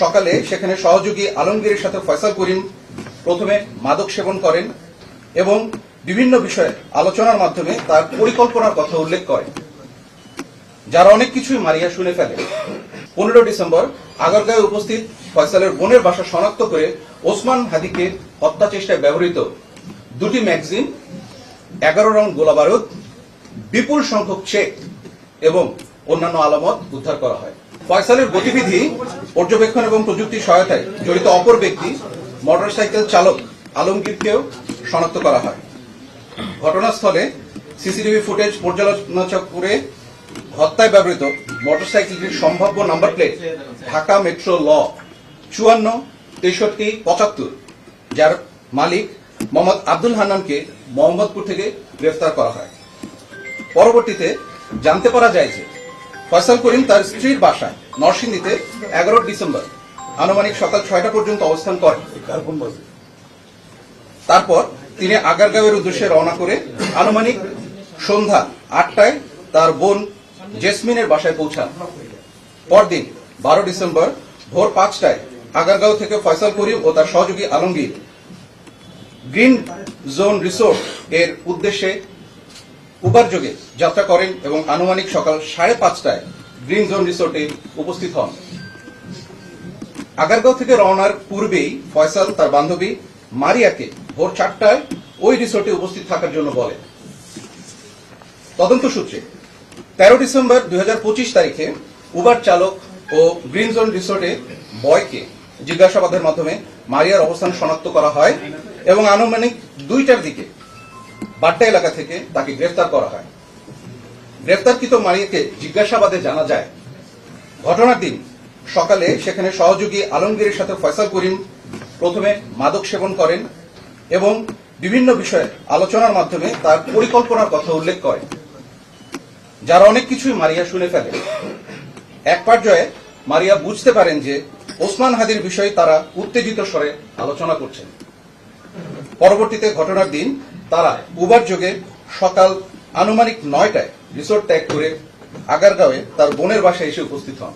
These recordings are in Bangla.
সকালে সেখানে সহযোগী আলমগীরের সাথে ফয়সাল করিম প্রথমে মাদক সেবন করেন এবং বিভিন্ন বিষয়ে আলোচনার মাধ্যমে তার পরিকল্পনার কথা উল্লেখ করেন। যারা অনেক কিছুই মারিয়া শুনে ফেলে। পনেরো ডিসেম্বর আগারগাঁয়ে উপস্থিত ফয়সালের বোনের বাসা শনাক্ত করে ওসমান হাদিকে হত্যা চেষ্টায় ব্যবহৃত দুটি ম্যাগজিন, এগারো রাউন্ড গোলাবারুদ বিপুল সংখ্যক চেক এবং অন্যান্য আলামত উদ্ধার করা হয়। ফয়সালের গতিবিধি, পর্যবেক্ষণ এবং প্রযুক্তি সহায়তায় জড়িত অপর ব্যক্তি, মোটরসাইকেল চালক আলমগীরকেও শনাক্ত করা হয়। ঘটনাস্থলে সিসিটিভি ফুটেজ পর্যালোচনা করে হত্যায় ব্যবহৃত মোটরসাইকেলটির সম্ভাব্য নাম্বার প্লেট ঢাকা মেট্রো ল চুয়ান্ন, তেষট্টি, পঁচাত্তর, যার মালিক মোহাম্মদ আব্দুল হান্নানকে মোহাম্মদপুর থেকে গ্রেফতার করা হয়। পরবর্তীতে জানতে পারা যায় যে ফয়সাল করিম তার স্ত্রীর বাসায় নরসিংদীতে এগারো ডিসেম্বর। আনুমানিক সকাল ছয়টা পর্যন্ত অবস্থান করেন। তারপর তিনি আগারগাঁওয়ের উদ্দেশ্যে রওনা করে আনুমানিক সন্ধ্যা আটটায় তার বোন জেসমিনের বাসায় পৌঁছান। পরদিন বারো ডিসেম্বর ভোর পাঁচটায় আগারগাঁও থেকে ফয়সাল করিম ও তার সহযোগী আলমগীর গ্রিন জোন রিসোর্ট এর উদ্দেশ্যে উবার যোগে যাত্রা করেন এবং আনুমানিক সকাল সাড়ে পাঁচটায় গ্রিন জোন রিসোর্টে উপস্থিত হন। আগারগাঁও থেকে রওনার পূর্বেই ফয়সাল তার বান্ধবী মারিয়াকে ভোর চারটায় ওই রিসোর্টে উপস্থিত থাকার জন্য বলে। তদন্ত সূত্রে তেরো ডিসেম্বর দুই হাজার পঁচিশ তারিখে উবার চালক ও গ্রিন জোন রিসোর্টে বয়কে জিজ্ঞাসাবাদের মাধ্যমে মারিয়ার অবস্থান শনাক্ত করা হয় এবং আনুমানিক দুইটার দিকে বাড্ডা এলাকা থেকে তাকে গ্রেফতার করা হয়। গ্রেফতারকৃত মারিয়াকে জিজ্ঞাসাবাদে জানা যায়, ঘটনার দিন সকালে সেখানে সহযোগী আলমগীরের সাথে ফয়সাল করিম প্রথমে মাদক সেবন করেন এবং বিভিন্ন বিষয়ে আলোচনার মাধ্যমে তার পরিকল্পনার কথা উল্লেখ করেন, যারা অনেক কিছুই মারিয়া শুনে ফেলে। এক পর্যায়ে মারিয়া বুঝতে পারেন যে ওসমান হাদির বিষয়ে তারা উত্তেজিত স্বরে আলোচনা করছেন। পরবর্তীতে ঘটনার দিন তারা উবার যোগে সকাল আনুমানিক নয়টায় রিসোর্ট ত্যাগ করে আগারগাঁওয়ে তার বোনের বাসায় এসে উপস্থিত হন।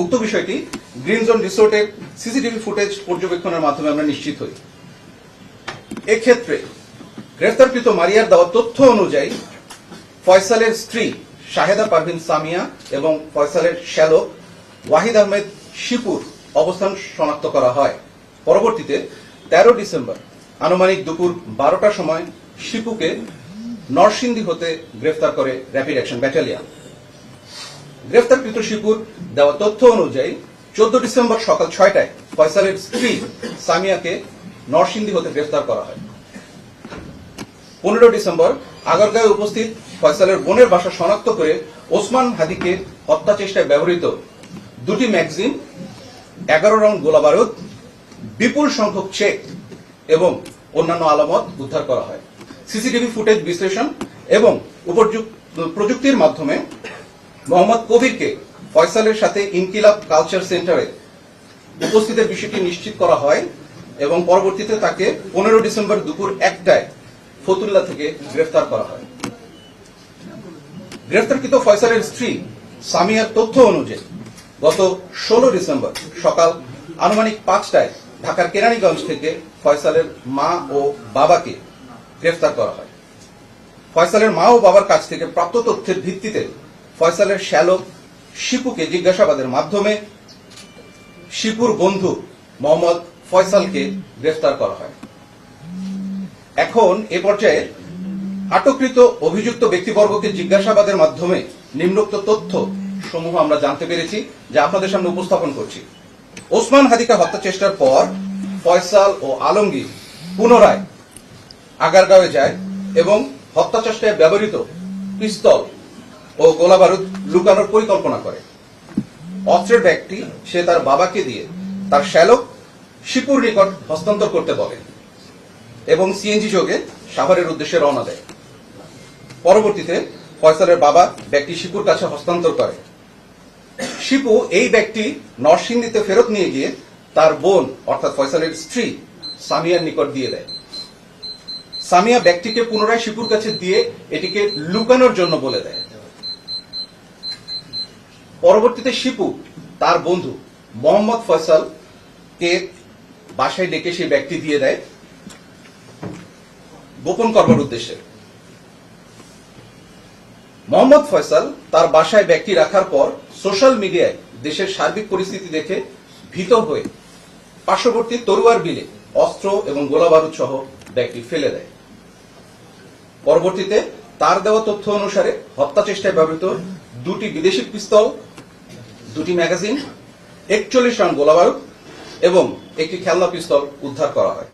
উক্ত বিষয়টি গ্রিন জোন রিসোর্টের সিসিটিভি ফুটেজ পর্যবেক্ষণের মাধ্যমে আমরা নিশ্চিত হই। এক্ষেত্রে গ্রেফতারকৃত মারিয়ার দেওয়া তথ্য অনুযায়ী ফয়সালের স্ত্রী শাহেদা পারভিন সামিয়া এবং ফয়সালের শ্যালক ওয়াহিদ আহমেদ শিপুর অবস্থান শনাক্ত করা হয়। পরবর্তীতে তেরো ডিসেম্বর আনুমানিক দুপুর বারোটার সময় শিপুকে নরসিংদী হতে গ্রেফতার করে র্যাপিড অ্যাকশন ব্যাটালিয়ন। গ্রেফতারকৃত শিপুর দেওয়া তথ্য অনুযায়ী, চোদ্দ ডিসেম্বর সকাল ছয়টায় ফয়সালের স্ত্রী সামিয়াকে নরসিংদী হতে গ্রেফতার করা হয়। পনেরো ডিসেম্বর আগারগাঁয়ে উপস্থিত ফয়সালের বোনের বাসা শনাক্ত করে ওসমান হাদিকে হত্যা চেষ্টায় ব্যবহৃত দুটি ম্যাগজিন, এগারো রাউন্ড গোলাবারুদ, বিপুল সংখ্যক চেক এবং অন্যান্য আলামত উদ্ধার করা হয়। সিসিটিভি ফুটেজ বিশ্লেষণ এবং প্রযুক্তির মাধ্যমে মোহাম্মদ কবিরকে ফয়সালের সাথে ইনকিলাব কালচার সেন্টারে উপস্থিতের বিষয়টি নিশ্চিত করা হয় এবং পরবর্তীতে তাকে পনেরো ডিসেম্বর দুপুর একটায় ফতুল্লা থেকে গ্রেফতার করা হয়। গ্রেফতারকৃত ফয়সালের স্ত্রী সামিয়ার তথ্য অনুযায়ী গত ষোলো ডিসেম্বর সকাল আনুমানিক পাঁচটায় ঢাকার কেরানীগঞ্জ থেকে ফয়সালের মা ও বাবাকে গ্রেফতার করা হয়। ফয়সালের মা ও বাবার কাছ থেকে প্রাপ্ত তথ্যের ভিত্তিতে ফয়সালের শ্যালক শিপুকে জিজ্ঞাসাবাদের মাধ্যমে শিপুর বন্ধু মোহাম্মদ ফয়সালকে গ্রেফতার করা হয়। এখন এ পর্যায়ে আটককৃত অভিযুক্ত ব্যক্তিবর্গকে জিজ্ঞাসাবাদের মাধ্যমে নিম্নোক্ত তথ্য সমূহ আমরা জানতে পেরেছি, যা আপনাদের সামনে উপস্থাপন করছি। ওসমান হাদিকা হত্যা চেষ্টার পর ফয়সাল ও আলমগীর পুনরায় আগারগাঁওয়ে যায় এবং হত্যা চেষ্টায় ব্যবহৃত পিস্তল ও গোলাবারুদ লুকানোর পরিকল্পনা করে। অস্ত্রের ব্যাগটি সে তার বাবাকে দিয়ে তার শ্যালক শিপুর নিকট হস্তান্তর করতে বলে এবং সিএনজি যোগে সাভারের উদ্দেশ্যে রওনা দেয়। পরবর্তীতে ফয়সালের বাবা ব্যাগটি শিপুর কাছে হস্তান্তর করে। শিপু এই ব্যাগটি নরসিংদীতে ফেরত নিয়ে গিয়ে তার বোন, অর্থাৎ ফয়সালের স্ত্রী, সামিয়ার নিকট দিয়ে দেয়। সামিয়া ব্যাগটিকে পুনরায় শিপুর কাছে দিয়ে এটিকে লুকানোর জন্য বলে দেয়। পরবর্তীতে শিপু, তার বন্ধু মোহাম্মদ ফয়সাল কে বাসায় ডেকে সেই ব্যক্তি দিয়ে দেয় গোপন করবার উদ্দেশ্যে। মোহাম্মদ ফয়সাল তার বাসায় ব্যক্তি রাখার পর সোশ্যাল মিডিয়ায় দেশের সার্বিক পরিস্থিতি দেখে ভীত হয়ে পার্শ্ববর্তী তরুয়ার বিলে অস্ত্র এবং গোলাবারুদ সহ ব্যাগটি ফেলে দেয়। পরবর্তীতে তার দেওয়া তথ্য অনুসারে হত্যা চেষ্টায় ব্যবহৃত দুটি বিদেশি পিস্তল, দুটি ম্যাগাজিন, একচল্লিশ রাউন্ড গোলাবারুদ এবং একটি খেলনা পিস্তল উদ্ধার করা হয়।